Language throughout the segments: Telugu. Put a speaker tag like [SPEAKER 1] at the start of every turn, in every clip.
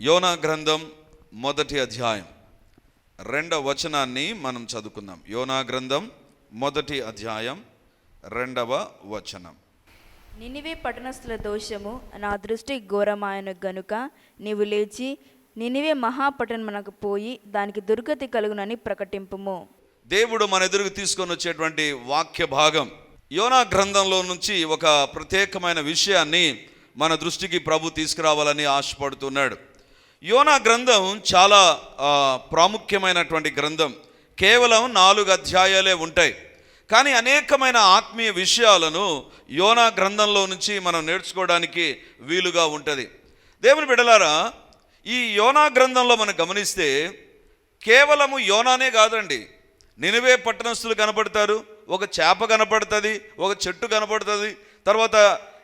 [SPEAKER 1] యోనా గ్రంథం మొదటి అధ్యాయం. రెండవ వచనాన్ని మనం చదువుకుందాం. యోనా గ్రంథం మొదటి అధ్యాయం రెండవ వచనం.
[SPEAKER 2] నినివే పట్టణస్థుల దోషము నా దృష్టి ఘోరమాయను గనుక నీవు లేచి నినివే మహాపట్టణమునకు పోయి దానికి దుర్గతి కలుగునని ప్రకటింపుము.
[SPEAKER 1] దేవుడు మన ఎదురుకు తీసుకొని వచ్చేటువంటి వాక్య భాగం. యోనా గ్రంథంలో నుంచి ఒక ప్రత్యేకమైన విషయాన్ని మన దృష్టికి ప్రభు తీసుకురావాలని ఆశపడుతున్నాడు. యోనా గ్రంథం చాలా ప్రాముఖ్యమైనటువంటి గ్రంథం. కేవలం నాలుగు అధ్యాయాలే ఉంటాయి. కానీ అనేకమైన ఆత్మీయ విషయాలను యోనా గ్రంథంలో నుంచి మనం నేర్చుకోవడానికి వీలుగా ఉంటుంది. దేవుని బిడలారా ఈ యోనా గ్రంథంలో మనం గమనిస్తే కేవలము యోనానే కాదండి. నినివే పట్టణస్తులు కనపడతారు ఒక చేప కనపడుతుంది ఒక చెట్టు కనపడుతుంది తర్వాత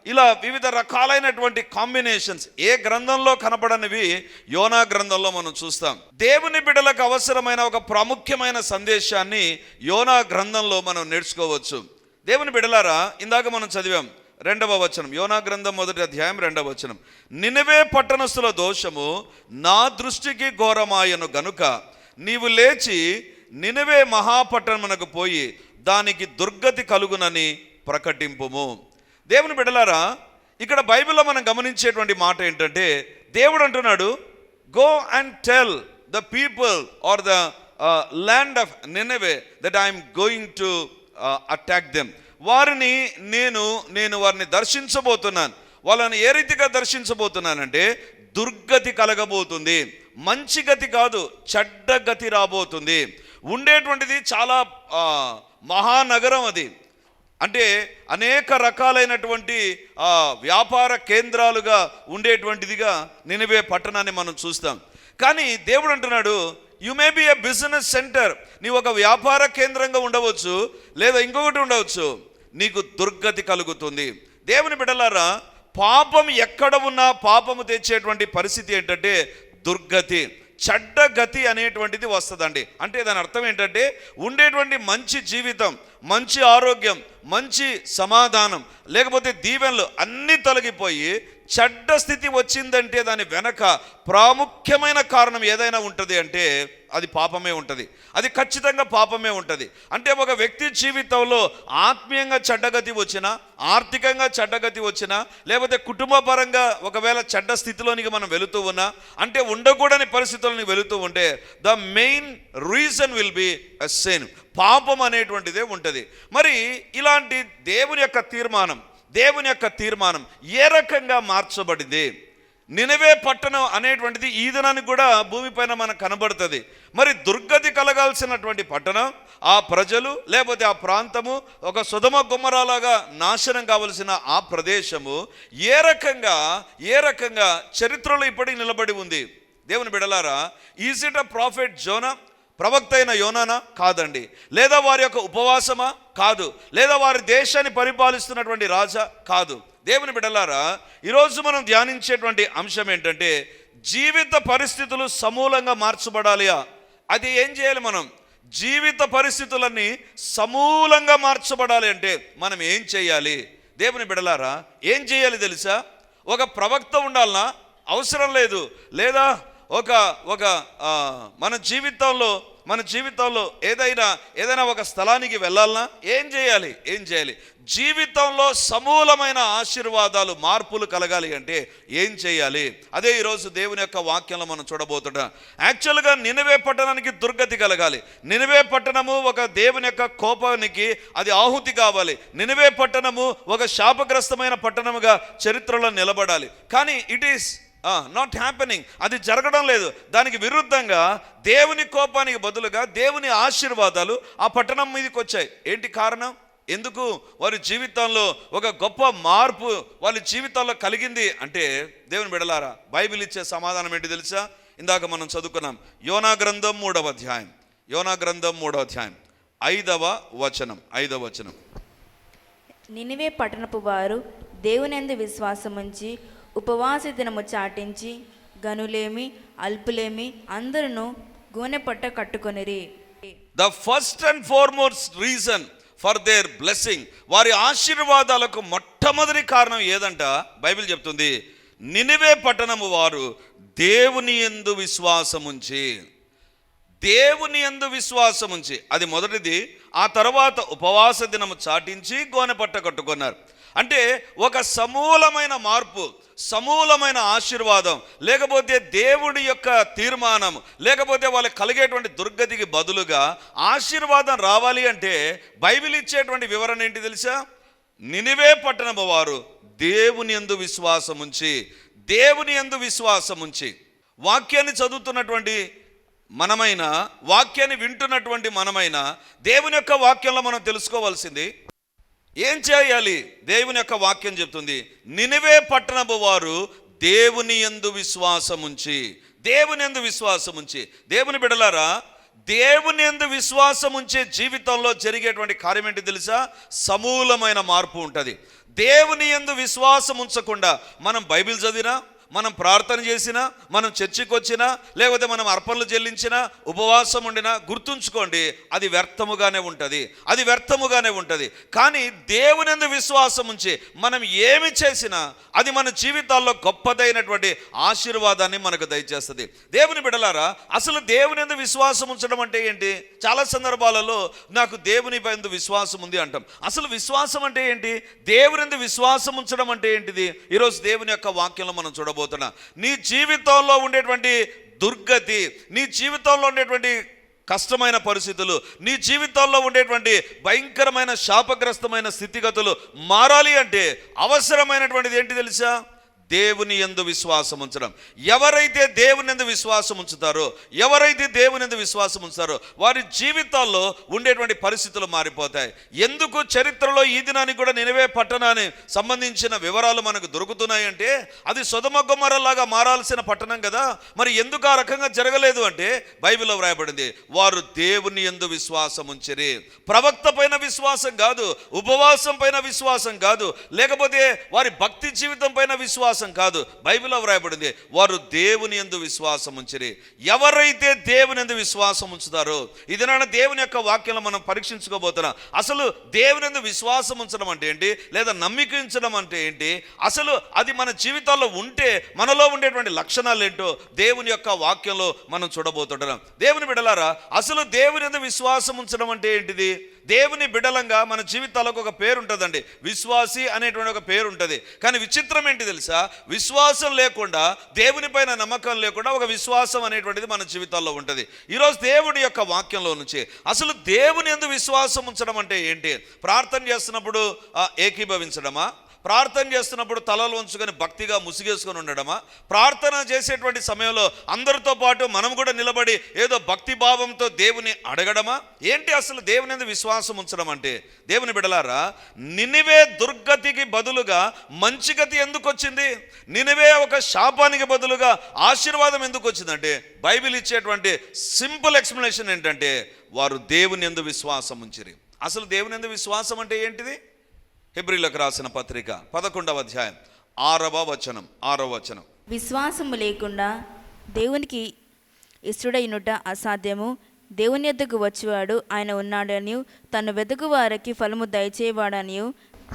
[SPEAKER 1] ఇలా వివిధ రకాలైనటువంటి కాంబినేషన్స్ ఏ గ్రంథంలో కనపడనివి యోనా గ్రంథంలో మనం చూస్తాం. దేవుని బిడలకు అవసరమైన ఒక ప్రాముఖ్యమైన సందేశాన్ని యోనా గ్రంథంలో మనం నేర్చుకోవచ్చు. దేవుని బిడలారా ఇందాక మనం చదివాం రెండవ వచనం. యోనా గ్రంథం మొదటి అధ్యాయం రెండవ వచనం. నినవే పట్టణస్థుల దోషము నా దృష్టికి ఘోరమాయను గనుక నీవు లేచి నినవే మహాపట్టణమునకు పోయి దానికి దుర్గతి కలుగునని ప్రకటింపుము. దేవుని బిడలారా ఇక్కడ బైబిల్లో మనం గమనించేటువంటి మాట ఏంటంటే దేవుడు అంటున్నాడు go and tell the people are the land of Nineveh that I'm going to attack them వారిని నేను నేను వారిని దర్శించబోతున్నాను. వాళ్ళని ఏ రీతిగా దర్శించబోతున్నానంటే దుర్గతి కలగబోతుంది మంచి గతి కాదు చెడ్డ గతి రాబోతుంది. ఉండేటువంటిది చాలా మహానగరం అది. అంటే అనేక రకాలైనటువంటి వ్యాపార కేంద్రాలుగా ఉండేటువంటిదిగా నినివే పట్టణాన్ని మనం చూస్తాం. కానీ దేవుడు అంటున్నాడు you may be a business centre నీవు ఒక వ్యాపార కేంద్రంగా ఉండవచ్చు లేదా ఇంకొకటి ఉండవచ్చు. నీకు దుర్గతి కలుగుతుంది. దేవుని బిడలారా పాపం ఎక్కడ ఉన్నా పాపము తెచ్చేటువంటి పరిస్థితి ఏంటంటే దుర్గతి. చెడ్డ గతి అనేటువంటిది వస్తుందండి. అంటే దాని అర్థం ఏంటంటే ఉండేటువంటి మంచి జీవితం మంచి ఆరోగ్యం మంచి సమాధానం లేకపోతే దీవెనలు అన్నీ తొలగిపోయి చెడ్డ స్థితి వచ్చిందంటే దాని వెనక ప్రాముఖ్యమైన కారణం ఏదైనా ఉంటుంది అంటే అది పాపమే ఉంటుంది. అది ఖచ్చితంగా పాపమే ఉంటుంది. అంటే ఒక వ్యక్తి జీవితంలో ఆత్మీయంగా చెడ్డగతి వచ్చినా ఆర్థికంగా చెడ్డగతి వచ్చినా లేకపోతే కుటుంబపరంగా ఒకవేళ చెడ్డ స్థితిలోనికి మనం వెళుతూ ఉన్నా అంటే ఉండకూడని పరిస్థితుల్లోనికి వెళుతూ ఉంటే the main reason will be a sin పాపం అనేటువంటిదే ఉంటుంది. మరి ఇలాంటి దేవుని యొక్క తీర్మానం దేవుని యొక్క తీర్మానం ఏ రకంగా మార్చబడింది? నినవే పట్టణం అనేటువంటిది ఈ దినానికి కూడా భూమిపైన మనకు కనబడుతుంది. మరి దుర్గతి కలగాల్సినటువంటి పట్టణం ఆ ప్రజలు లేకపోతే ఆ ప్రాంతము ఒక సుధమ గుమ్మరాలాగా నాశనం కావలసిన ఆ ప్రదేశము ఏ రకంగా ఏ రకంగా చరిత్రలో ఇప్పటికి నిలబడి ఉంది? దేవుని బిడలారా is it a prophet Jonah ప్రవక్త అయిన యోనానా? కాదండి. లేదా వారి యొక్క ఉపవాసమా? కాదు. లేదా వారి దేశాన్ని పరిపాలిస్తున్నటువంటి రాజా? కాదు. దేవుని బిడలారా ఈరోజు మనం ధ్యానించేటువంటి అంశం ఏంటంటే జీవిత పరిస్థితులు సమూలంగా మార్చబడాలియా అది ఏం చేయాలి మనం? జీవిత పరిస్థితులన్నీ సమూలంగా మార్చబడాలి అంటే మనం ఏం చేయాలి? దేవుని బిడలారా ఏం చేయాలి తెలుసా? ఒక ప్రవక్త ఉండాలనా? అవసరం లేదు. లేదా ఒక ఒక మన జీవితంలో మన జీవితంలో ఏదైనా ఏదైనా ఒక స్థలానికి వెళ్ళాలన్నా ఏం చేయాలి? ఏం చేయాలి? జీవితంలో సమూలమైన ఆశీర్వాదాలు మార్పులు కలగాలి అంటే ఏం చేయాలి? అదే ఈరోజు దేవుని యొక్క వాక్యంలో మనం చూడబోతున్నాం. యాక్చువల్గా నినవే పట్టణానికి దుర్గతి కలగాలి. నినవే పట్టణము ఒక దేవుని యొక్క కోపానికి అది ఆహుతి కావాలి. నినవే పట్టణము ఒక శాపగ్రస్తమైన పట్టణముగా చరిత్రలో నిలబడాలి. కానీ ఇట్ ఈస్ నాట్ హ్యాపెనింగ్ అది జరగడం లేదు. దానికి విరుద్ధంగా దేవుని కోపానికి బదులుగా దేవుని ఆశీర్వాదాలు ఆ పట్టణం మీదకి వచ్చాయి. ఏంటి కారణం? ఎందుకు? వారి జీవితంలో ఒక గొప్ప మార్పు వాళ్ళ జీవితంలో కలిగింది అంటే దేవుని బిడలారా బైబిల్ ఇచ్చే సమాధానం ఏంటి తెలుసా? ఇందాక మనం చదువుకున్నాం. యోనా గ్రంథం మూడవ అధ్యాయం. యోనా గ్రంథం మూడవ అధ్యాయం. ఐదవ వచనం. ఐదవ వచనం.
[SPEAKER 2] నినివే పట్టణపు వారు దేవునందు విశ్వాసముంచి ఉపవాస దినము చాటించి గనులేమి అల్పులేమి అందరూ గోనెపట్ట కట్టుకొనిరి.
[SPEAKER 1] The first and foremost reason for their blessing వారి ఆశీర్వాదాలకు మొట్టమొదటి కారణం ఏదంట? బైబిల్ చెప్తుంది నినివే పట్టణము వారు దేవుని యందు విశ్వాసముంచి. దేవుని యందు విశ్వాసం ఉంచి అది మొదటిది. ఆ తర్వాత ఉపవాస దినము చాటించి గోనె పట్ట కట్టుకున్నారు. అంటే ఒక సమూలమైన మార్పు సమూలమైన ఆశీర్వాదం లేకపోతే దేవుడి యొక్క తీర్మానం లేకపోతే వాళ్ళకి కలిగేటువంటి దుర్గతికి బదులుగా ఆశీర్వాదం రావాలి అంటే బైబిల్ ఇచ్చేటువంటి వివరణ ఏంటి తెలుసా? నినివే పట్టణము వారు దేవుని యందు విశ్వాసం ఉంచి దేవుని యందు విశ్వాసం ఉంచి. వాక్యాన్ని చదువుతున్నటువంటి మనమైన వాక్యాన్ని వింటున్నటువంటి మనమైన దేవుని యొక్క వాక్యంలో మనం తెలుసుకోవాల్సింది ఏం చేయాలి? దేవుని యొక్క వాక్యం చెప్తుంది నినివే పట్టణపు వారు దేవుని యందు విశ్వాసముంచి దేవుని యందు విశ్వాసముంచి. దేవుని బిడలారా దేవుని ఎందు విశ్వాసం ఉంచే జీవితంలో జరిగేటువంటి కార్యం ఏంటి తెలుసా? సమూలమైన మార్పు ఉంటుంది. దేవుని యందు విశ్వాసం ఉంచకుండా మనం బైబిల్ చదివినా మనం ప్రార్థన చేసినా మనం చర్చికి వచ్చినా లేకపోతే మనం అర్పణలు చెల్లించినా ఉపవాసం ఉండినా గుర్తుంచుకోండి అది వ్యర్థముగానే ఉంటుంది. అది వ్యర్థముగానే ఉంటుంది. కానీ దేవునిందు విశ్వాసం ఉంచి మనం ఏమి చేసినా అది మన జీవితాల్లో గొప్పదైనటువంటి ఆశీర్వాదాన్ని మనకు దయచేస్తుంది. దేవుని బిడలారా అసలు దేవునిందు విశ్వాసం ఉంచడం అంటే ఏంటి? చాలా సందర్భాలలో నాకు దేవుని పైన విశ్వాసం ఉంది అంటాం. అసలు విశ్వాసం అంటే ఏంటి? దేవునిందు విశ్వాసం ఉంచడం అంటే ఏంటిది? ఈరోజు దేవుని యొక్క వాక్యంలో మనం చూడబో చెప్పబోతున్నా నీ జీవితంలో ఉండేటువంటి దుర్గతి నీ జీవితంలో ఉండేటువంటి కష్టమైన పరిస్థితులు నీ జీవితాల్లో ఉండేటువంటి భయంకరమైన శాపగ్రస్తమైన స్థితిగతులు మారాలి అంటే అవసరమైనటువంటిది ఏంటి తెలుసా? దేవుని ఎందు విశ్వాసం ఉంచడం. ఎవరైతే దేవుని ఎందు విశ్వాసం ఉంచుతారో ఎవరైతే దేవుని ఎందు విశ్వాసం ఉంచుతారో వారి జీవితాల్లో ఉండేటువంటి పరిస్థితులు మారిపోతాయి. ఎందుకు చరిత్రలో ఈ దినానికి కూడా నినవే పట్టణాన్ని సంబంధించిన వివరాలు మనకు దొరుకుతున్నాయి అంటే అది సుధమ గుమ్మరలాగా మారాల్సిన పట్టణం కదా. మరి ఎందుకు ఆ రకంగా జరగలేదు అంటే బైబిల్లో వ్రాయబడింది వారు దేవుని ఎందు విశ్వాసం ఉంచిరి. ప్రవక్త పైన విశ్వాసం కాదు ఉపవాసం పైన విశ్వాసం కాదు. లేకపోతే వారి భక్తి జీవితం పైన విశ్వాసం కాదు. బైబిల్లో వ్రాయబడింది వారు దేవుని ఎందు విశ్వాసం ఉంచిరి. ఎవరైతే దేవుని ఎందు విశ్వాసం ఉంచుతారో ఇది నాన్న దేవుని యొక్క వాక్యంలో మనం పరీక్షించుకోబోతున్నాం. అసలు దేవుని ఎందు విశ్వాసం ఉంచడం అంటే ఏంటి? లేదా నమ్మికించడం అంటే ఏంటి? అసలు అది మన జీవితాల్లో ఉంటే మనలో ఉండేటువంటి లక్షణాలు ఏంటో దేవుని యొక్క వాక్యంలో మనం చూడబోతుంటున్నాం. దేవుని బిడలారా అసలు దేవుని ఎందు విశ్వాసం ఉంచడం అంటే ఏంటిది? దేవుని బిడలంగా మన జీవితాలకు ఒక పేరు ఉంటుందండి. విశ్వాసి అనేటువంటి ఒక పేరు ఉంటుంది. కానీ విచిత్రం ఏంటి తెలుసా? విశ్వాసం లేకుండా దేవుని పైన నమ్మకం లేకుండా ఒక విశ్వాసం అనేటువంటిది మన జీవితాల్లో ఉంటుంది. ఈరోజు దేవుని యొక్క వాక్యంలో నుంచి అసలు దేవుని ఎందు విశ్వాసం ఉంచడం అంటే ఏంటి? ప్రార్థన చేస్తున్నప్పుడు ఆ, ఏకీభవించడమా? ప్రార్థన చేస్తున్నప్పుడు తలలు ఉంచుకొని భక్తిగా ముసిగేసుకొని ఉండడమా? ప్రార్థన చేసేటువంటి సమయంలో అందరితో పాటు మనం కూడా నిలబడి ఏదో భక్తి భావంతో దేవుని అడగడమా? ఏంటి అసలు దేవుని మీద విశ్వాసం ఉంచడం అంటే? దేవుని బిడలారా నినివే దుర్గతికి బదులుగా మంచి గతి ఎందుకు వచ్చింది? నినివే ఒక శాపానికి బదులుగా ఆశీర్వాదం ఎందుకు వచ్చిందంటే బైబిల్ ఇచ్చేటువంటి సింపుల్ ఎక్స్ప్లెనేషన్ ఏంటంటే వారు దేవుని ఎందు విశ్వాసం ఉంచిరి. అసలు దేవుని ఎందు విశ్వాసం అంటే ఏంటిది? హెబ్రిలకు రాసిన పత్రిక పదకొండవ అధ్యాయం ఆరవ వచనం ఆరవ వచనం.
[SPEAKER 2] విశ్వాసము లేకుండా దేవునికి ఇష్టడైనట అసాధ్యము. దేవుని యొద్దకు వచ్చేవాడు ఆయన ఉన్నాడని తను వెతుకు వారికి ఫలము దయచేవాడని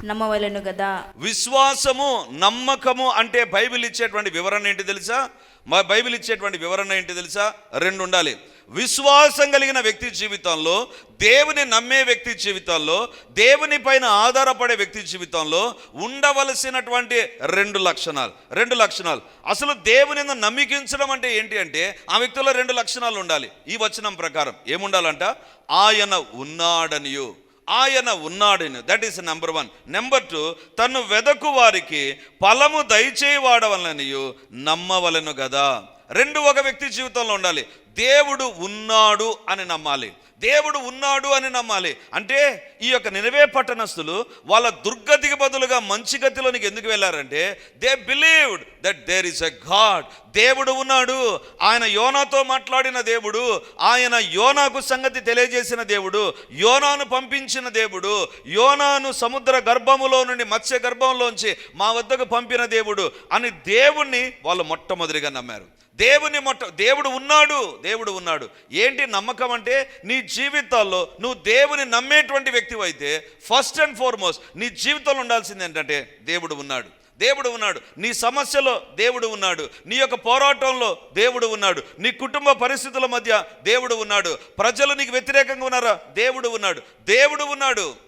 [SPEAKER 2] నమ్మవలను కదా
[SPEAKER 1] విశ్వాసము నమ్మకము అంటే బైబిల్ ఇచ్చేటువంటి వివరణ ఏంటి తెలుసా? మా బైబిల్ ఇచ్చేటువంటి వివరణ ఏంటి తెలుసా? రెండు ఉండాలి. విశ్వాసం కలిగిన వ్యక్తి జీవితంలో దేవుని నమ్మే వ్యక్తి జీవితంలో దేవుని పైన ఆధారపడే వ్యక్తి జీవితంలో ఉండవలసినటువంటి రెండు లక్షణాలు. రెండు లక్షణాలు. అసలు దేవుని నమ్మికించడం అంటే ఏంటి అంటే ఆ వ్యక్తిలో రెండు లక్షణాలు ఉండాలి. ఈ వచనం ప్రకారం ఏముండాలంట? ఆయన ఉన్నాడనియు. ఆయన ఉన్నాడని. That is number one number two తను వెదకు వారికి ఫలము దయచేయవాడవలననియు నమ్మవలను కదా రెండు ఒక వ్యక్తి జీవితంలో ఉండాలి. దేవుడు ఉన్నాడు అని నమ్మాలి. దేవుడు ఉన్నాడు అని నమ్మాలి. అంటే ఈ యొక్క నినవే పట్టణస్థులు వాళ్ళ దుర్గతికి బదులుగా మంచి గతిలోనికి ఎందుకు వెళ్ళారంటే they believed that there is a God దేవుడు ఉన్నాడు. ఆయన యోనాతో మాట్లాడిన దేవుడు ఆయన యోనాకు సంగతి తెలియజేసిన దేవుడు యోనాను పంపించిన దేవుడు యోనాను సముద్ర గర్భములో నుండి మత్స్య గర్భంలోంచి మా వద్దకు పంపిన దేవుడు అని దేవుణ్ణి వాళ్ళు మొట్టమొదటిగా నమ్మారు. దేవుని మొట్ట దేవుడు ఉన్నాడు దేవుడు ఉన్నాడు. ఏంటి నమ్మకం అంటే నీ జీవితాల్లో నువ్వు దేవుని నమ్మేటువంటి వ్యక్తివి అయితే ఫస్ట్ అండ్ ఫార్మోస్ట్ నీ జీవితంలో ఉండాల్సింది ఏంటంటే దేవుడు ఉన్నాడు. దేవుడు ఉన్నాడు. నీ సమస్యలో దేవుడు ఉన్నాడు. నీ యొక్క పోరాటంలో దేవుడు ఉన్నాడు. నీ కుటుంబ పరిస్థితుల మధ్య దేవుడు ఉన్నాడు. ప్రజలు నీకు వ్యతిరేకంగా ఉన్నారా? దేవుడు ఉన్నాడు. దేవుడు ఉన్నాడు.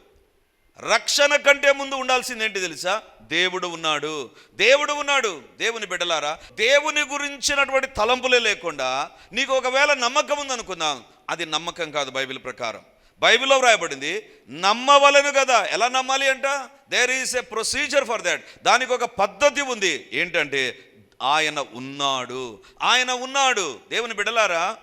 [SPEAKER 1] రక్షణ కంటే ముందు ఉండాల్సింది ఏంటి తెలుసా? దేవుడు ఉన్నాడు. దేవుడు ఉన్నాడు. దేవుని బిడ్డలారా దేవుని గురించినటువంటి తలంపులే లేకుండా నీకు ఒకవేళ నమ్మకం ఉందనుకుందాం. అది నమ్మకం కాదు బైబిల్ ప్రకారం. బైబిల్లో వ్రాయబడింది నమ్మవలను కదా. ఎలా నమ్మాలి అంట? There is a procedure for that దానికి ఒక పద్ధతి ఉంది. ఏంటంటే ఆయన ఉన్నాడు. ఆయన ఉన్నాడు. దేవుని బిడ్డలారా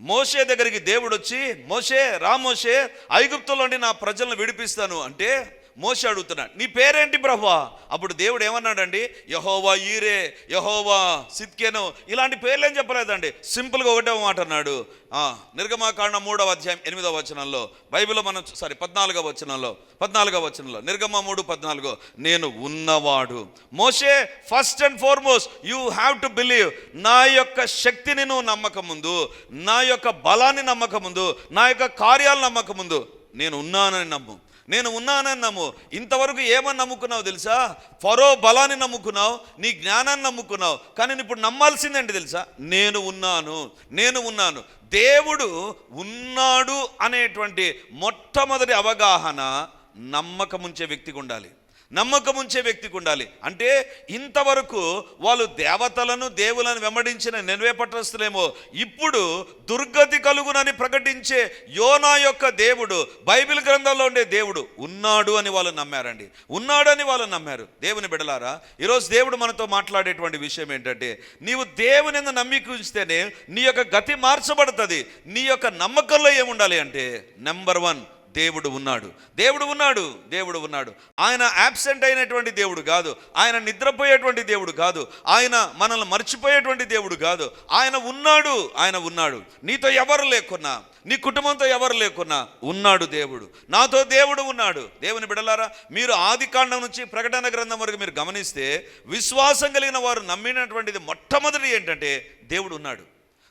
[SPEAKER 1] మోషే దగ్గరికి దేవుడు వచ్చి మోషే రామోసే ఐగుప్తులో నుండి నా ప్రజలను విడిపిస్తాను. అంటే మోషే అడుగుతున్నాడు నీ పేరేంటి ప్రభా అప్పుడు దేవుడు ఏమన్నాడండి యహోవా ఈరే యహోవా సిత్కేను ఇలాంటి పేర్లు ఏం చెప్పలేదండి సింపుల్గా ఒకటే మాట అన్నాడు. నిర్గమాకాండ మూడవ అధ్యాయం ఎనిమిదవ వచనంలో బైబిల్లో మనం సారీ పద్నాలుగవ వచనంలో పద్నాలుగవ వచనంలో నిర్గమ మూడు పద్నాలుగో నేను ఉన్నవాడు. మోషే first and foremost you have to believe నా యొక్క శక్తిని నువ్వు నమ్మక ముందు నా యొక్క బలాన్ని నమ్మక ముందు నా యొక్క కార్యాలు నమ్మక ముందు నేను ఉన్నానని నమ్ము. నేను ఉన్నానని నమ్ము. ఇంతవరకు ఏమని నమ్ముకున్నావు తెలుసా? ఫరో బలాన్ని నమ్ముకున్నావు నీ జ్ఞానాన్ని నమ్ముకున్నావు. కానీ ఇప్పుడు నమ్మాల్సిందండి తెలుసా? నేను ఉన్నాను నేను ఉన్నాను. దేవుడు ఉన్నాడు అనేటువంటి మొట్టమొదటి అవగాహన నమ్మకముంచే వ్యక్తికి ఉండాలి. నమ్మకం ఉంచే వ్యక్తికి ఉండాలి. అంటే ఇంతవరకు వాళ్ళు దేవతలను దేవులను వెంబడించిన నెనవే పట్టస్తులేమో ఇప్పుడు దుర్గతి కలుగునని ప్రకటించే యోనా యొక్క దేవుడు బైబిల్ గ్రంథంలో ఉండే దేవుడు ఉన్నాడు అని వాళ్ళు నమ్మారండి. ఉన్నాడని వాళ్ళు నమ్మారు. దేవుని బిడలారా ఈరోజు దేవుడు మనతో మాట్లాడేటువంటి విషయం ఏంటంటే నీవు దేవుని నమ్మిక ఉంచితేనే నీ యొక్క గతి మార్చబడుతుంది. నీ యొక్క నమ్మకంలో ఏముండాలి అంటే నెంబర్ వన్ దేవుడు ఉన్నాడు. దేవుడు ఉన్నాడు. దేవుడు ఉన్నాడు. ఆయన యాబ్సెంట్ అయినటువంటి దేవుడు కాదు. ఆయన నిద్రపోయేటువంటి దేవుడు కాదు. ఆయన మనల్ని మర్చిపోయేటువంటి దేవుడు కాదు. ఆయన ఉన్నాడు. ఆయన ఉన్నాడు. నీతో ఎవరు లేకున్నా నీ కుటుంబంతో ఎవరు లేకున్నా ఉన్నాడు దేవుడు. నాతో దేవుడు ఉన్నాడు. దేవుని బిడలారా మీరు ఆది కాండం నుంచి ప్రకటన గ్రంథం వరకు మీరు గమనిస్తే విశ్వాసం కలిగిన వారు నమ్మినటువంటిది మొట్టమొదటి ఏంటంటే దేవుడు ఉన్నాడు.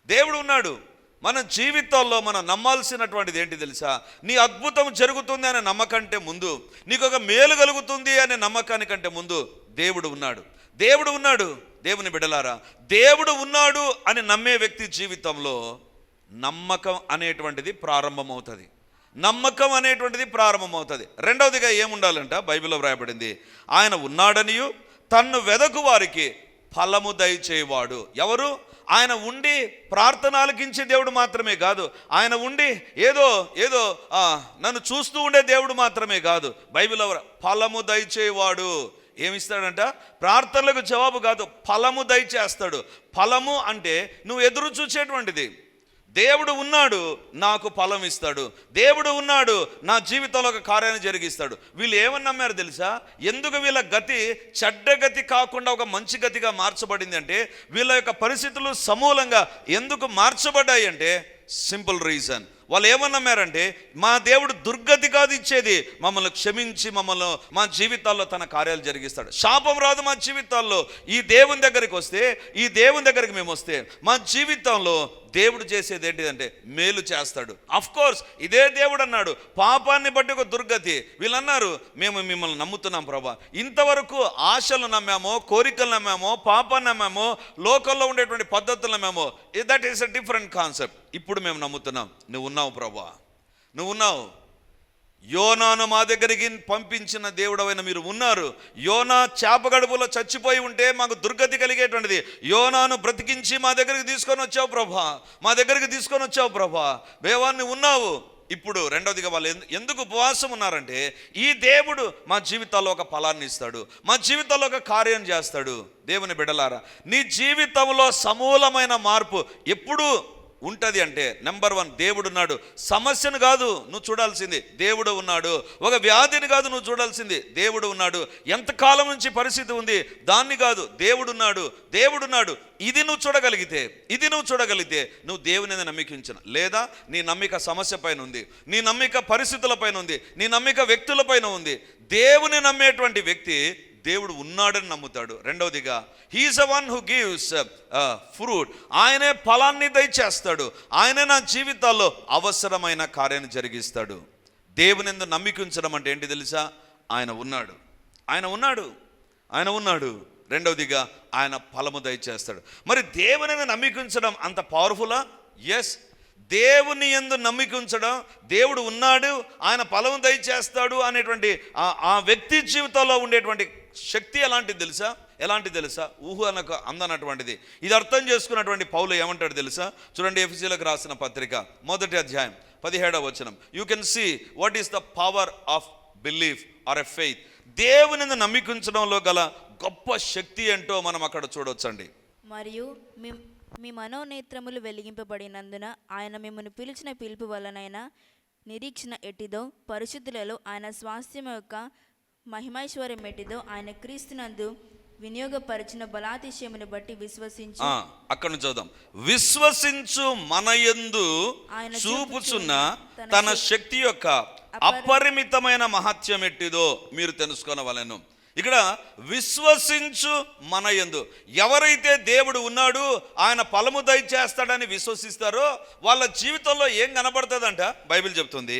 [SPEAKER 1] దేవుడు ఉన్నాడు. మన జీవితాల్లో మనం నమ్మాల్సినటువంటిది ఏంటి తెలుసా? నీ అద్భుతం జరుగుతుంది అనే నమ్మకంటే ముందు నీకు ఒక మేలు కలుగుతుంది అనే నమ్మకానికంటే ముందు దేవుడు ఉన్నాడు. దేవుడు ఉన్నాడు. దేవుని బిడలారా దేవుడు ఉన్నాడు అని నమ్మే వ్యక్తి జీవితంలో నమ్మకం అనేటువంటిది ప్రారంభమవుతుంది. నమ్మకం అనేటువంటిది ప్రారంభమవుతుంది. రెండవదిగా ఏముండాలంట? బైబిల్లో వ్రాయబడింది ఆయన ఉన్నాడనియు తన్ను వెదకు వారికి ఫలము దయచేవాడు ఎవరు? ఆయన ఉండి ప్రార్థన ఆలకించే దేవుడు మాత్రమే కాదు. ఆయన ఉండి ఏదో ఏదో ఆ, నన్ను చూస్తూ ఉండే దేవుడు మాత్రమే కాదు. బైబిల్ ఎవరు? ఫలము దయచేవాడు. ఏమిస్తాడంట? ప్రార్థనలకు జవాబు కాదు. ఫలము దయచేస్తాడు. ఫలము అంటే నువ్వు ఎదురు చూసేటువంటిది. దేవుడు ఉన్నాడు నాకు ఫలం ఇస్తాడు. దేవుడు ఉన్నాడు నా జీవితంలో ఒక కార్యాన్ని జరిగిస్తాడు. వీళ్ళు ఏమని నమ్మారు తెలుసా? ఎందుకు వీళ్ళ గతి చెడ్డ గతి కాకుండా ఒక మంచి గతిగా మార్చబడింది అంటే వీళ్ళ యొక్క పరిస్థితులు సమూలంగా ఎందుకు మార్చబడ్డాయి అంటే సింపుల్ రీజన్. వాళ్ళు ఏమని నమ్మారంటే మా దేవుడు దుర్గతి కాదు ఇచ్చేది. మమ్మల్ని క్షమించి మమ్మల్ని మా జీవితాల్లో తన కార్యాలు జరిగిస్తాడు. శాపం రాదు మా జీవితాల్లో. ఈ దేవుని దగ్గరికి వస్తే ఈ దేవుని దగ్గరికి మేము వస్తే మా జీవితంలో దేవుడు చేసేది ఏంటిదంటే మేలు చేస్తాడు. అఫ్ కోర్స్ ఇదే దేవుడు అన్నాడు. పాపాన్ని బట్టి ఒక దుర్గతి. వీళ్ళన్నారు మేము మిమ్మల్ని నమ్ముతున్నాం ప్రభా. ఇంతవరకు ఆశలు నమ్మామో కోరికలు నమ్మామో పాపాన్ని నమ్మామో లోకల్లో ఉండేటువంటి పద్ధతులు నమ్మామో that is a different concept ఇప్పుడు మేము నమ్ముతున్నాం. నువ్వు ఉన్నావు ప్రభా. నువ్వు ఉన్నావు. యోనాను మా దగ్గరికి పంపించిన దేవుడవైన మీరు ఉన్నారు. యోనా చేప గడుపులో చచ్చిపోయి ఉంటే మాకు దుర్గతి కలిగేటువంటిది. యోనాను బ్రతికించి మా దగ్గరికి తీసుకొని వచ్చావు ప్రభా. మా దగ్గరికి తీసుకొని వచ్చావు ప్రభా. దేవాన్ని ఉన్నావు. ఇప్పుడు రెండవదిగా వాళ్ళు ఎందుకు ఉపవాసం ఉన్నారంటే ఈ దేవుడు మా జీవితాల్లో ఒక ఫలాన్ని ఇస్తాడు. మా జీవితాల్లో ఒక కార్యం చేస్తాడు. దేవుని బిడలారా నీ జీవితంలో సమూలమైన మార్పు ఎప్పుడూ ఉంటుంది అంటే నెంబర్ వన్ దేవుడు ఉన్నాడు. సమస్యను కాదు నువ్వు చూడాల్సింది దేవుడు ఉన్నాడు. ఒక వ్యాధిని కాదు నువ్వు చూడాల్సింది దేవుడు ఉన్నాడు. ఎంతకాలం నుంచి పరిస్థితి ఉంది దాన్ని కాదు దేవుడు ఉన్నాడు దేవుడు ఉన్నాడు. ఇది నువ్వు చూడగలిగితే ఇది నువ్వు చూడగలిగితే నువ్వు దేవుని మీద నమ్మికించిన. లేదా నీ నమ్మిక సమస్య పైన ఉంది నీ నమ్మిక పరిస్థితుల పైన ఉంది నీ నమ్మిక వ్యక్తుల పైన ఉంది. దేవుని నమ్మేటువంటి వ్యక్తి దేవుడు ఉన్నాడని నమ్ముతాడు. రెండవదిగా he's a one who gives fruit ఆయనే ఫలాన్ని దయచేస్తాడు. ఆయనే నా జీవితాల్లో అవసరమైన కార్యాన్ని జరిగిస్తాడు. దేవుని ఎందు నమ్మిక ఉంచడం అంటే ఏంటి తెలుసా? ఆయన ఉన్నాడు. ఆయన ఉన్నాడు. ఆయన ఉన్నాడు. రెండవదిగా ఆయన ఫలము దయచేస్తాడు. మరి దేవుని నమ్మిక నమ్మికించడం అంత పవర్ఫులా ఎస్ దేవుని ఎందు నమ్మికించడం దేవుడు ఉన్నాడు ఆయన ఫలము దయచేస్తాడు అనేటువంటి ఆ- ఆ వ్యక్తి జీవితంలో ఉండేటువంటి శక్తి ఎలాంటిది తెలుసా? ఎలాంటిది తెలుసా? ఊహు అనక అందనటువంటిది ఇది అర్థం చేసుకున్నటువంటి పౌలు ఏమంటాడు తెలుసా? చూడండి ఎఫ్సీలకు రాసిన పత్రిక మొదటి అధ్యాయం పదిహేడవ వచనం. You can see what is the power of belief or a faith దేవుని నమ్మికించడంలో గల గొప్ప శక్తి ఏంటో మనం అక్కడ చూడొచ్చండి.
[SPEAKER 2] మరియు మీ మీ మనోనేత్రములు వెలిగింపబడినందున ఆయన మిమ్మల్ని పిలిచిన పిలుపు వలనైనా నిరీక్షణ ఎట్టిదో పరిశుద్ధులలో ఆయన స్వాస్థ్యం యొక్క మహిమైశ్వర్యం ఎట్టిదో ఆయన క్రీస్తునందు వినియోగపరిచిన బలాతిశయమును బట్టి విశ్వసించి.
[SPEAKER 1] అక్కడ నుంచి చూద్దాం విశ్వసించు మనయందు
[SPEAKER 2] ఆయన
[SPEAKER 1] చూపుచున్న తన శక్తి యొక్క అపరిమితమైన మహత్యం ఎట్టిదో మీరు తెలుసుకోనవలెను. ఇక్కడ విశ్వసించు మనయందు. ఎవరైతే దేవుడు ఉన్నాడు ఆయన ఫలము దయచేస్తాడని విశ్వసిస్తారో వాళ్ళ జీవితంలో ఏం కనబడుతుందంట? బైబిల్ చెప్తుంది.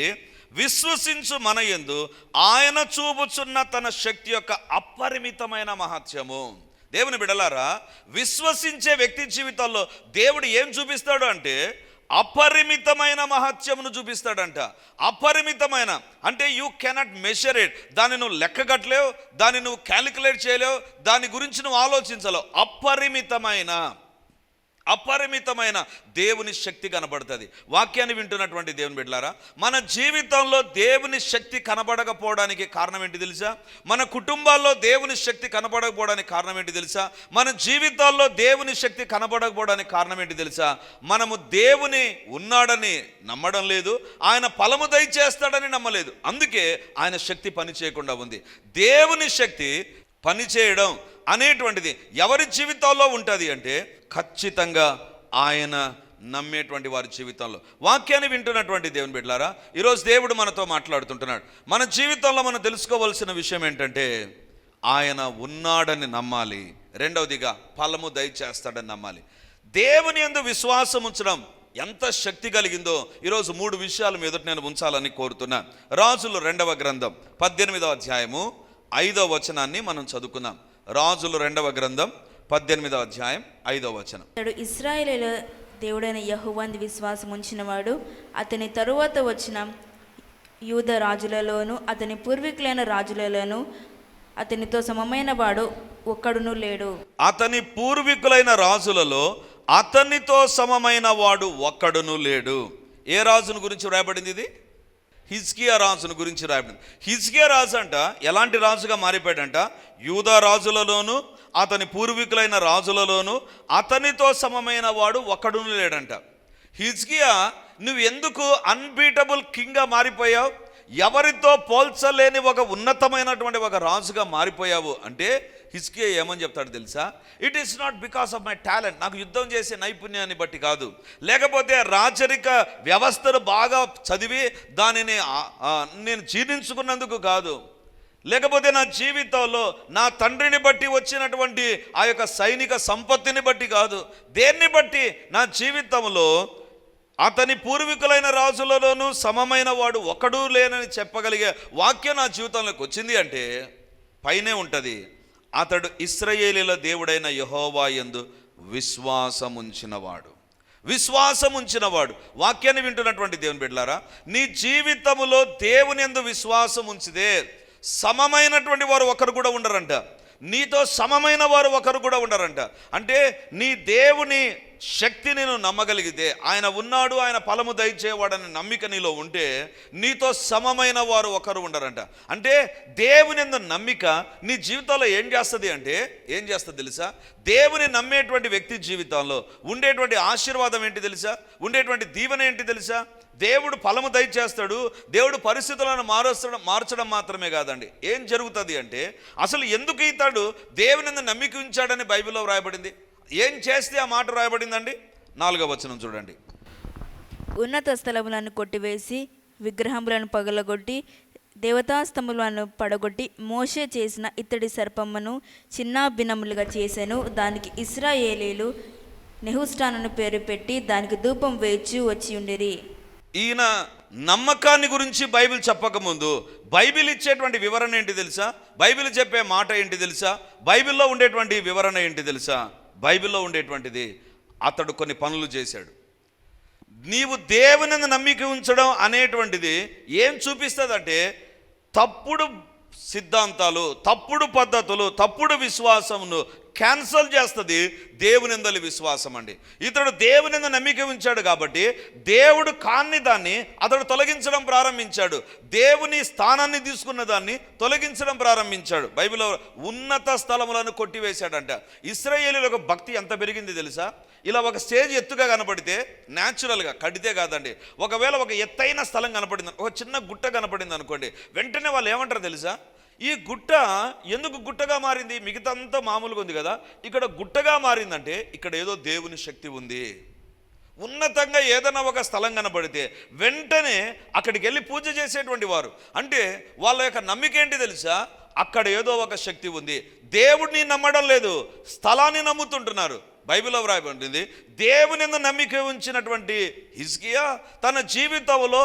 [SPEAKER 1] విశ్వసించు మన ఎందు ఆయన చూపుచున్న తన శక్తి యొక్క అపరిమితమైన మహత్యము. దేవుని బిడలారా విశ్వసించే వ్యక్తి జీవితాల్లో దేవుడు ఏం చూపిస్తాడు అంటే అపరిమితమైన మహత్యమును చూపిస్తాడంట. అపరిమితమైన అంటే యూ కెనాట్ మెషర్ ఇట్ దాన్ని నువ్వు లెక్కగట్టలేవు దాన్ని నువ్వు క్యాలిక్యులేట్ చేయలేవు దాని గురించి నువ్వు ఆలోచించలేవు. అపరిమితమైన. అపరిమితమైన దేవుని శక్తి కనబడుతుంది. వాక్యాన్ని వింటున్నటువంటి దేవుని బిడ్డలారా మన జీవితంలో దేవుని శక్తి కనబడకపోవడానికి కారణం ఏంటి తెలుసా? మన కుటుంబాల్లో దేవుని శక్తి కనబడకపోవడానికి కారణం ఏంటి తెలుసా? మన జీవితాల్లో దేవుని శక్తి కనబడకపోవడానికి కారణం ఏంటి తెలుసా? మనము దేవుని ఉన్నాడని నమ్మడం లేదు ఆయన ఫలము దయచేస్తాడని నమ్మలేదు. అందుకే ఆయన శక్తి పని చేయకుండా ఉంది. దేవుని శక్తి పనిచేయడం అనేటువంటిది ఎవరి జీవితాల్లో ఉంటుంది అంటే ఖచ్చితంగా ఆయన నమ్మేటువంటి వారి జీవితంలో. వాక్యాన్ని వింటున్నటువంటి దేవుని బిడ్డలారా ఈరోజు దేవుడు మనతో మాట్లాడుతుంటున్నాడు. మన జీవితంలో మనం తెలుసుకోవాల్సిన విషయం ఏంటంటే ఆయన ఉన్నాడని నమ్మాలి. రెండవదిగా ఫలము దయచేస్తాడని నమ్మాలి. దేవుని ఎందు విశ్వాసం ఉంచడం ఎంత శక్తి కలిగిందో ఈరోజు మూడు విషయాలు మీద నేను ఉంచాలని కోరుతున్నా. రాజులు రెండవ గ్రంథం పద్దెనిమిదవ అధ్యాయము ఐదవ వచనాన్ని మనం చదువుకుందాం. రాజులు రెండవ గ్రంథం పద్దెనిమిదవ అధ్యాయం ఐదవ వచనం.
[SPEAKER 2] అతడు ఇస్రాయేలీల దేవుడైన యహోవంది విశ్వాసం ఉంచినవాడు. అతని తరువాత వచ్చిన యూద రాజులలోను అతని పూర్వీకులైన రాజులలోను అతనితో సమమైన వాడు ఒక్కడును లేడు.
[SPEAKER 1] అతని పూర్వీకులైన రాజులలో అతనితో సమమైన వాడు ఒక్కడును లేడు. ఏ రాజును గురించి రాయబడింది ఇది? హిజ్కియా రాజును గురించి రాయబడింది హిజ్కియా రాజు అంట ఎలాంటి రాజుగా మారిపోయాడంట? యూదా రాజులలోను అతని పూర్వీకులైన రాజులలోనూ అతనితో సమమైన వాడు ఒక్కడును లేడంట. హిజ్కియా నువ్వు ఎందుకు అన్బీటబుల్ కింగ్గా మారిపోయావు? ఎవరితో పోల్చలేని ఒక ఉన్నతమైనటువంటి ఒక రాజుగా మారిపోయావు? అంటే హిస్కియా ఏమని చెప్తాడు తెలుసా? It is not because of my talent నాకు యుద్ధం చేసే నైపుణ్యాన్ని బట్టి కాదు. లేకపోతే రాచరిక వ్యవస్థను బాగా చదివి దానిని నేను జీర్ణించుకున్నందుకు కాదు. లేకపోతే నా జీవితంలో నా తండ్రిని బట్టి వచ్చినటువంటి ఆ యొక్క సైనిక సంపత్తిని బట్టి కాదు దేన్ని బట్టి? నా జీవితంలో అతని పూర్వీకులైన రాజులలోనూ సమమైన వాడు ఒకడూ లేనని చెప్పగలిగే వాక్యం నా జీవితంలోకి వచ్చింది అంటే పైనే ఉంటుంది. అతడు ఇస్రయేలీల దేవుడైన యహోవా ఎందు విశ్వాసముంచినవాడు. విశ్వాసం ఉంచినవాడు వాక్యాన్ని వింటున్నటువంటి దేవుని బిడ్డలారా నీ జీవితములో దేవుని ఎందు విశ్వాసం ఉంచితే సమమైనటువంటి వారు ఒకరు కూడా ఉండరంట. నీతో సమమైన వారు ఒకరు కూడా ఉండరంట. అంటే నీ దేవుని శక్తిని నువ్వు నమ్మగలిగితే ఆయన ఉన్నాడు ఆయన ఫలము దయచేవాడని నమ్మిక నీలో ఉంటే నీతో సమమైన వారు ఒకరు ఉండరంట. అంటే దేవుని నమ్మిక నీ జీవితంలో ఏం చేస్తుంది అంటే ఏం చేస్తుంది తెలుసా? దేవుని నమ్మేటువంటి వ్యక్తి జీవితంలో ఉండేటువంటి ఆశీర్వాదం ఏంటి తెలుసా? ఉండేటువంటి దీవెన ఏంటి తెలుసా? దేవుడు ఫలము దయచేస్తాడు దేవుడు పరిస్థితులను మారుస్తడం మార్చడం మాత్రమే కాదండి. ఏం జరుగుతుంది అంటే అసలు ఎందుకు ఇతాడు దేవుని నమ్మిక ఉంచాడని బైబిల్లో వ్రాయబడింది? ఏం చేస్తే ఆ మాట రాయబడిందండి? నాలుగో వచనం చూడండి.
[SPEAKER 2] ఉన్నత స్థలములను కొట్టివేసి విగ్రహములను పగలగొట్టి దేవతాస్తంభములను పడగొట్టి మోషే చేసిన ఇత్తడి సర్పమ్మను చిన్నాభిన్నములుగా చేసెను. దానికి ఇస్రాయేలీలు నెహుస్టానను పేరు పెట్టి దానికి ధూపం వేచి వచ్చి ఉండిరి.
[SPEAKER 1] ఈయన నమ్మకాన్ని గురించి బైబిల్ చెప్పకముందు బైబిల్ ఇచ్చేటువంటి వివరణ ఏంటి తెలుసా? బైబిల్ చెప్పే మాట ఏంటి తెలుసా? బైబిల్లో ఉండేటువంటి వివరణ ఏంటి తెలుసా? బైబిల్లో ఉండేటువంటిది అతడు కొన్ని పనులు చేశాడు. నీవు దేవుని నమ్మిక ఉంచడం అనేటువంటిది ఏం చూపిస్తుందంటే తప్పుడు సిద్ధాంతాలు తప్పుడు పద్ధతులు తప్పుడు విశ్వాసమును క్యాన్సల్ చేస్తుంది దేవునిందలి విశ్వాసం అండి. ఇతడు దేవునింద నమ్మిక ఉంచాడు కాబట్టి దేవుడు కాన్ని దాన్ని అతడు తొలగించడం ప్రారంభించాడు. దేవుని స్థానాన్ని తీసుకున్న దాన్ని తొలగించడం ప్రారంభించాడు. బైబిల్లో ఉన్నత స్థలములను కొట్టివేశాడంట. ఇస్రాయేలీలకు భక్తి ఎంత పెరిగింది తెలుసా? ఇలా ఒక స్టేజ్ ఎత్తుగా కనపడితే న్యాచురల్గా కడితే కాదండి. ఒకవేళ ఒక ఎత్తైన స్థలం కనపడింది ఒక చిన్న గుట్ట కనపడింది అనుకోండి వెంటనే వాళ్ళు ఏమంటారు తెలుసా? ఈ గుట్ట ఎందుకు గుట్టగా మారింది? మిగతా అంతా మామూలుగా ఉంది కదా. ఇక్కడ గుట్టగా మారిందంటే ఇక్కడ ఏదో దేవుని శక్తి ఉంది. ఉన్నతంగా ఏదైనా ఒక స్థలం కనపడితే వెంటనే అక్కడికి వెళ్ళి పూజ చేసేటువంటి వారు. అంటే వాళ్ళ యొక్క నమ్మిక ఏంటి తెలుసా? అక్కడ ఏదో ఒక శక్తి ఉంది. దేవుడిని నమ్మడం లేదు స్థలాన్ని నమ్ముతుంటున్నారు. బైబిల్లో వ్రాయబడింది దేవుని నమ్మిక ఉంచినటువంటి హిజ్కియా తన జీవితంలో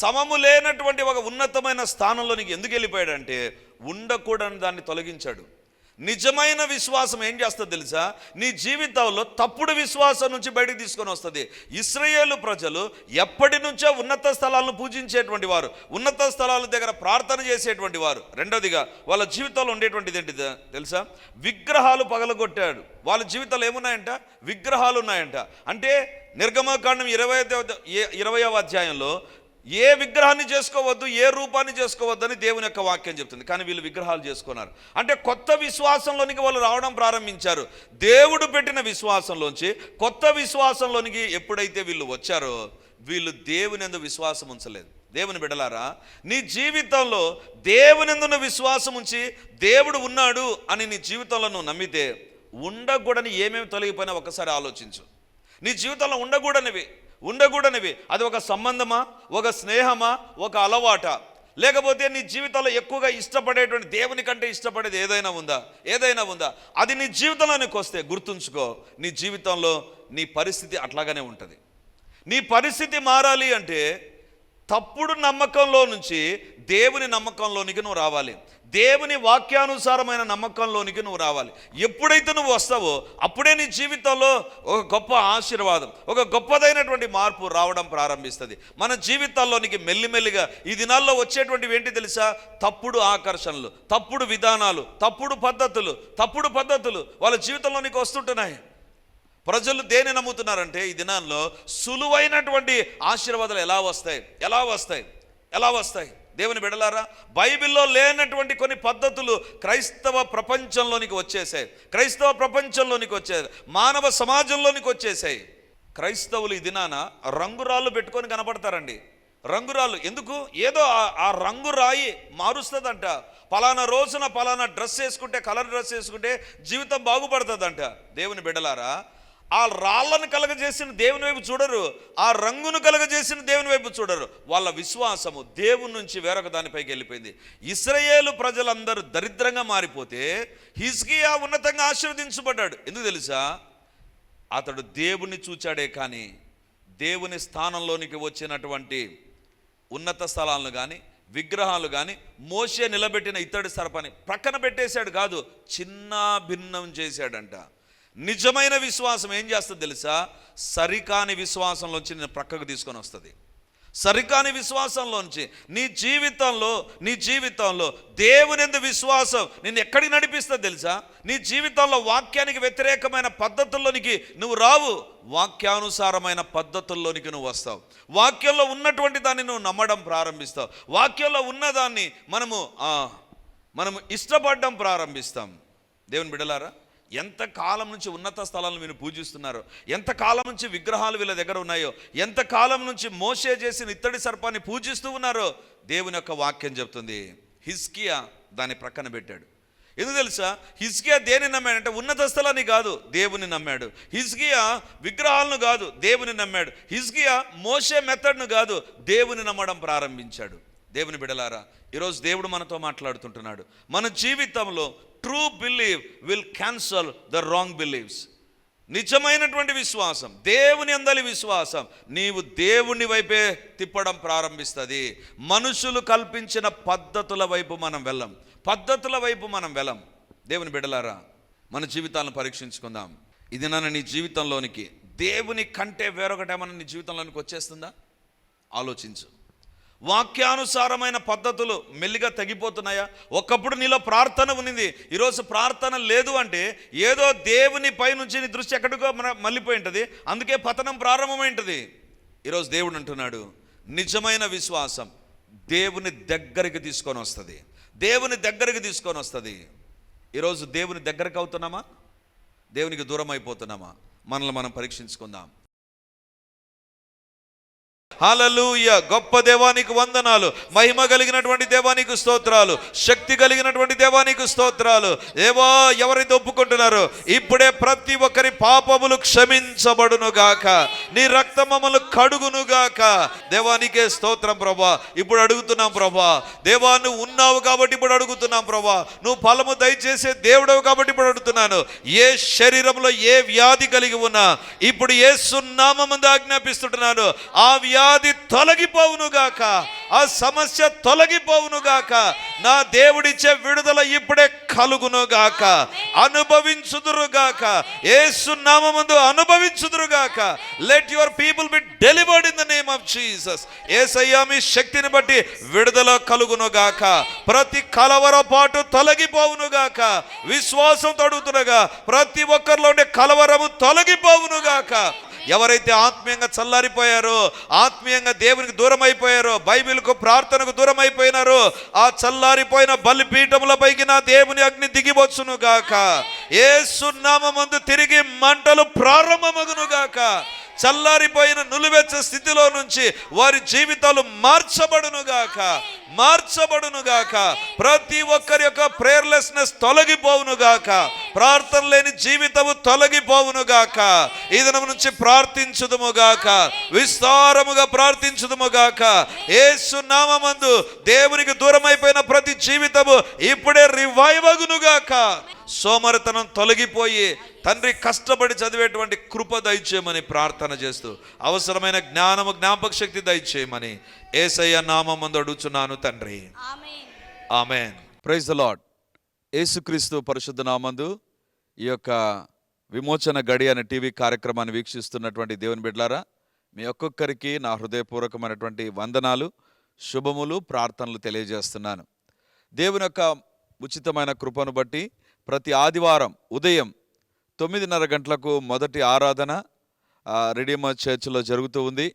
[SPEAKER 1] సమము లేనటువంటి ఒక ఉన్నతమైన స్థానంలోనికి ఎందుకు వెళ్ళిపోయాడంటే ఉండకూడని దాన్ని తొలగించాడు. నిజమైన విశ్వాసం ఏం చేస్తుంది తెలుసా? నీ జీవితంలో తప్పుడు విశ్వాసం నుంచి బయటకు తీసుకొని వస్తుంది. ఇస్రయేలు ప్రజలు ఎప్పటి నుంచో ఉన్నత స్థలాలను పూజించేటువంటి వారు ఉన్నత స్థలాల దగ్గర ప్రార్థన చేసేటువంటి వారు. రెండోదిగా వాళ్ళ జీవితంలో ఉండేటువంటిది ఏంటి తెలుసా? విగ్రహాలు పగలగొట్టాడు. వాళ్ళ జీవితాలు ఏమున్నాయంట? విగ్రహాలు ఉన్నాయంట. అంటే నిర్గమకాండం ఇరవై ఇరవయవ అధ్యాయంలో ఏ విగ్రహాన్ని చేసుకోవద్దు ఏ రూపాన్ని చేసుకోవద్దు అని దేవుని యొక్క వాక్యం చెప్తుంది. కానీ వీళ్ళు విగ్రహాలు చేసుకున్నారు. అంటే కొత్త విశ్వాసంలోనికి వాళ్ళు రావడం ప్రారంభించారు. దేవుడు పెట్టిన విశ్వాసంలోంచి కొత్త విశ్వాసంలోనికి ఎప్పుడైతే వీళ్ళు వచ్చారో వీళ్ళు దేవుని విశ్వాసం ఉంచలేదు. దేవుని బిడలారా నీ జీవితంలో దేవునిందున్న విశ్వాసం ఉంచి దేవుడు ఉన్నాడు అని నీ జీవితంలో నువ్వు నమ్మితే ఉండకూడని ఏమేమి తొలగిపోయినా ఒకసారి ఆలోచించు. నీ జీవితంలో ఉండకూడనివి. ఉండకూడనివి. అది ఒక సంబంధమా? ఒక స్నేహమా? ఒక అలవాట? లేకపోతే నీ జీవితంలో ఎక్కువగా ఇష్టపడేటువంటి దేవుని కంటే ఇష్టపడేది ఏదైనా ఉందా? ఏదైనా ఉందా? అది నీ జీవితంలోనికి వస్తే గుర్తుంచుకో నీ జీవితంలో నీ పరిస్థితి అట్లాగానే ఉంటుంది. నీ పరిస్థితి మారాలి అంటే తప్పుడు నమ్మకంలో నుంచి దేవుని నమ్మకంలోనికి నువ్వు రావాలి. దేవుని వాక్యానుసారమైన నమ్మకంలోనికి నువ్వు రావాలి. ఎప్పుడైతే నువ్వు వస్తావో అప్పుడే నీ జీవితంలో ఒక గొప్ప ఆశీర్వాదం ఒక గొప్పదైనటువంటి మార్పు రావడం ప్రారంభిస్తుంది. మన జీవితాల్లోనికి మెల్లిమెల్లిగా ఈ దినాల్లో వచ్చేటువంటివి ఏంటి తెలుసా? తప్పుడు ఆకర్షణలు తప్పుడు విధానాలు తప్పుడు పద్ధతులు తప్పుడు పద్ధతులు వాళ్ళ జీవితంలోనికి వస్తుంటున్నాయి. ప్రజలు దేని నమ్ముతున్నారంటే ఈ దినాల్లో సులువైనటువంటి ఆశీర్వాదాలు ఎలా వస్తాయి? ఎలా వస్తాయి? ఎలా వస్తాయి? దేవుని బిడలారా బైబిల్లో లేనటువంటి కొన్ని పద్ధతులు క్రైస్తవ ప్రపంచంలోనికి వచ్చేసాయి. క్రైస్తవ ప్రపంచంలోనికి వచ్చేది. మానవ సమాజంలోనికి వచ్చేసాయి. క్రైస్తవులు ఈ దినాన రంగురాళ్ళు పెట్టుకొని కనపడతారండి. రంగురాళ్ళు ఎందుకు? ఏదో ఆ- ఆ రంగు రాయి మారుస్తుందంట. పలానా రోజున పలానా డ్రెస్ వేసుకుంటే కలర్ డ్రెస్ వేసుకుంటే జీవితం బాగుపడుతుందంట. దేవుని బిడ్డలారా ఆ రాళ్ళను కలగజేసిన దేవుని వైపు చూడరు ఆ రంగును కలగజేసిన దేవుని వైపు చూడరు. వాళ్ళ విశ్వాసము దేవుని నుంచి వేరొక దానిపైకి వెళ్ళిపోయింది. ఇస్రయేలు ప్రజలందరూ దరిద్రంగా మారిపోతే హిజ్కియా ఉన్నతంగా ఆశీర్వదించబడ్డాడు. ఎందుకు తెలుసా? అతడు దేవుని చూచాడే కానీ దేవుని స్థానంలోనికి వచ్చినటువంటి ఉన్నత స్థలాలను కానీ విగ్రహాలు కానీ మోసే నిలబెట్టిన ఇత్తడి సరపని ప్రక్కన పెట్టేశాడు కాదు చిన్న భిన్నం చేశాడంట. నిజమైన విశ్వాసం ఏం చేస్తుంది తెలుసా? సరికాని విశ్వాసంలోంచి నేను ప్రక్కకు తీసుకొని వస్తుంది. సరికాని విశ్వాసంలోంచి నీ జీవితంలో నీ జీవితంలో దేవుని ఎందు విశ్వాసం నేను ఎక్కడికి నడిపిస్తా తెలుసా? నీ జీవితంలో వాక్యానికి వ్యతిరేకమైన పద్ధతుల్లోనికి నువ్వు రావు. వాక్యానుసారమైన పద్ధతుల్లోనికి నువ్వు వస్తావు. వాక్యంలో ఉన్నటువంటి దాన్ని నువ్వు నమ్మడం ప్రారంభిస్తావు. వాక్యంలో ఉన్నదాన్ని మనము మనము ఇష్టపడడం ప్రారంభిస్తాం. దేవుని బిడలారా ఎంత కాలం నుంచి ఉన్నత స్థలాలను మీరు పూజిస్తున్నారు? ఎంత కాలం నుంచి విగ్రహాలు వీళ్ళ దగ్గర ఉన్నాయో? ఎంత కాలం నుంచి మోసే చేసిన ఇత్తడి సర్పాన్ని పూజిస్తూ ఉన్నారో? దేవుని యొక్క వాక్యం చెప్తుంది. హిస్కియా దాన్ని ప్రక్కన పెట్టాడు. ఎందుకు తెలుసా? హిజ్కియా దేని నమ్మాడంటే ఉన్నత స్థలాన్ని కాదు దేవుని నమ్మాడు. హిజ్కియా విగ్రహాలను కాదు దేవుని నమ్మాడు. హిజ్కియా మోసే మెథడ్ను కాదు దేవుని నమ్మడం ప్రారంభించాడు. దేవుని బిడలారా ఈరోజు దేవుడు మనతో మాట్లాడుతుంటున్నాడు. మన జీవితంలో true believe will cancel the wrong believes నిజమైనటువంటి విశ్వాసం దేవుని అందలి విశ్వాసం నీవు దేవుని వైపే తిప్పడం ప్రారంభిస్తుంది. మనుషులు కల్పించిన పద్ధతుల వైపు మనం వెళ్ళం. పద్ధతుల వైపు మనం వెళ్ళం. దేవుని బిడలారా మన జీవితాలను పరీక్షించుకుందాం. ఇది నన్ను నీ జీవితంలోనికి దేవుని కంటే వేరొకటి ఏమన్నా నీ జీవితంలోనికి వచ్చేస్తుందా? ఆలోచించు. వాక్యానుసారమైన పద్ధతులు మెల్లిగా తగ్గిపోతున్నాయా ఒకప్పుడు నీలో ప్రార్థన ఉన్నింది. ఈరోజు ప్రార్థన లేదు అంటే ఏదో దేవుని పై నుంచి నీ దృష్టి ఎక్కడికో మన మళ్ళీపోయి ఉంటుంది. అందుకే పతనం ప్రారంభమై ఉంటుంది ఈరోజు దేవుడు అంటున్నాడు నిజమైన విశ్వాసం దేవుని దగ్గరికి తీసుకొని వస్తుంది. దేవుని దగ్గరికి తీసుకొని వస్తుంది. ఈరోజు దేవుని దగ్గరకు అవుతున్నామా? దేవునికి దూరం అయిపోతున్నామా? మనల్ని మనం పరీక్షించుకుందాం. హల్లెలూయా. గొప్ప దేవానికి వందనాలు. మహిమ కలిగినటువంటి దేవానికి స్తోత్రాలు. శక్తి కలిగినటువంటి దేవానికి స్తోత్రాలు. ఏవో ఎవరైతే ఒప్పుకుంటున్నారో ఇప్పుడే ప్రతి ఒక్కరి పాపములు క్షమించబడును గాక నీ రక్తమములు మమ్మల్ని కడుగును గాక దేవానికే స్తోత్రం ప్రభా. ఇప్పుడు అడుగుతున్నాం ప్రభా. దేవా నువ్వు ఉన్నావు కాబట్టి ఇప్పుడు అడుగుతున్నాం ప్రభా. నువ్వు ఫలము దయచేసే దేవుడవు కాబట్టి ఇప్పుడు అడుగుతున్నాను. ఏ శరీరంలో ఏ వ్యాధి కలిగి ఉన్నా ఇప్పుడు ఏ సున్నామందు ఆజ్ఞాపిస్తుంటున్నాను. ఆ వ్యాధి తొలగిపోవును గాక. ఆ సమస్య తొలగిపోవును గాక. నా దేవుడిచ్చే విడుదల ఇప్పుడే కలుగును గాక. ఏసునామందు అనుభవించుదురుగాక let your people be delivered in the name of Jesus ఏసయ్యా మీ శక్తిని బట్టి విడుదల కలుగును గాక. ప్రతి కలవరపాటు తొలగిపోవును గాక. విశ్వాసం తడుగుతునగా ప్రతి ఒక్కరిలో ఉండే కలవరము తొలగిపోవును గాక. ఎవరైతే ఆత్మీయంగా చల్లారిపోయారో ఆత్మీయంగా దేవునికి దూరం అయిపోయారో బైబిల్కు ప్రార్థనకు దూరం అయిపోయినారో ఆ చల్లారిపోయిన బలిపీఠములపైకి నా దేవుని అగ్ని దిగివచ్చును గాక. ఏ సున్నామందు తిరిగి మంటలు ప్రారంభమగును గాక చల్లారిపోయిన నులివెచ్చ స్థితిలో నుంచి వారి జీవితాలు మార్చబడును మార్చబడునుగాక. మార్చబడును గాక ప్రతి ఒక్కరి యొక్క ప్రేయర్లెస్నెస్ తొలగిపోవును గాక ప్రార్థన లేని జీవితము తొలగిపోవును గాక ఈ దినం నుంచి ప్రార్థించుదుము గాక విస్తారముగా ప్రార్థించుదుము గాక నామందు దేవునికి దూరమైపోయిన ప్రతి జీవితము ఇప్పుడే రివైవ్ అగునుగాక. సోమరితనం తొలగిపోయి తండ్రి కష్టపడి చదివేటువంటి కృప దయచేయమని ప్రార్థన చేస్తూ అవసరమైన జ్ఞానము జ్ఞాపక శక్తి దయచేయమని ఏసయ్య నామందు అడుగుచున్నాను తండ్రి. ఆమెన్. ప్రైజ్ ద లాడ్ యేసుక్రీస్తు పరిశుద్ధ నామందు ఈ యొక్క విమోచన గడి అనే టీవీ కార్యక్రమాన్ని వీక్షిస్తున్నటువంటి దేవుని బిడ్లారా మీ ఒక్కొక్కరికి నా హృదయపూర్వకమైనటువంటి వందనాలు శుభములు ప్రార్థనలు తెలియజేస్తున్నాను. దేవుని యొక్క ఉచితమైన కృపను బట్టి ప్రతి ఆదివారం ఉదయం తొమ్మిదిన్నర గంటలకు మొదటి ఆరాధన రెడీమర్ చర్చిలో జరుగుతూ ఉంది.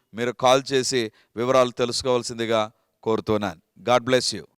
[SPEAKER 1] మీరు కాల్ చేసి వివరాలు తెలుసుకోవాల్సిందిగా కోరుతున్నాను. God bless you.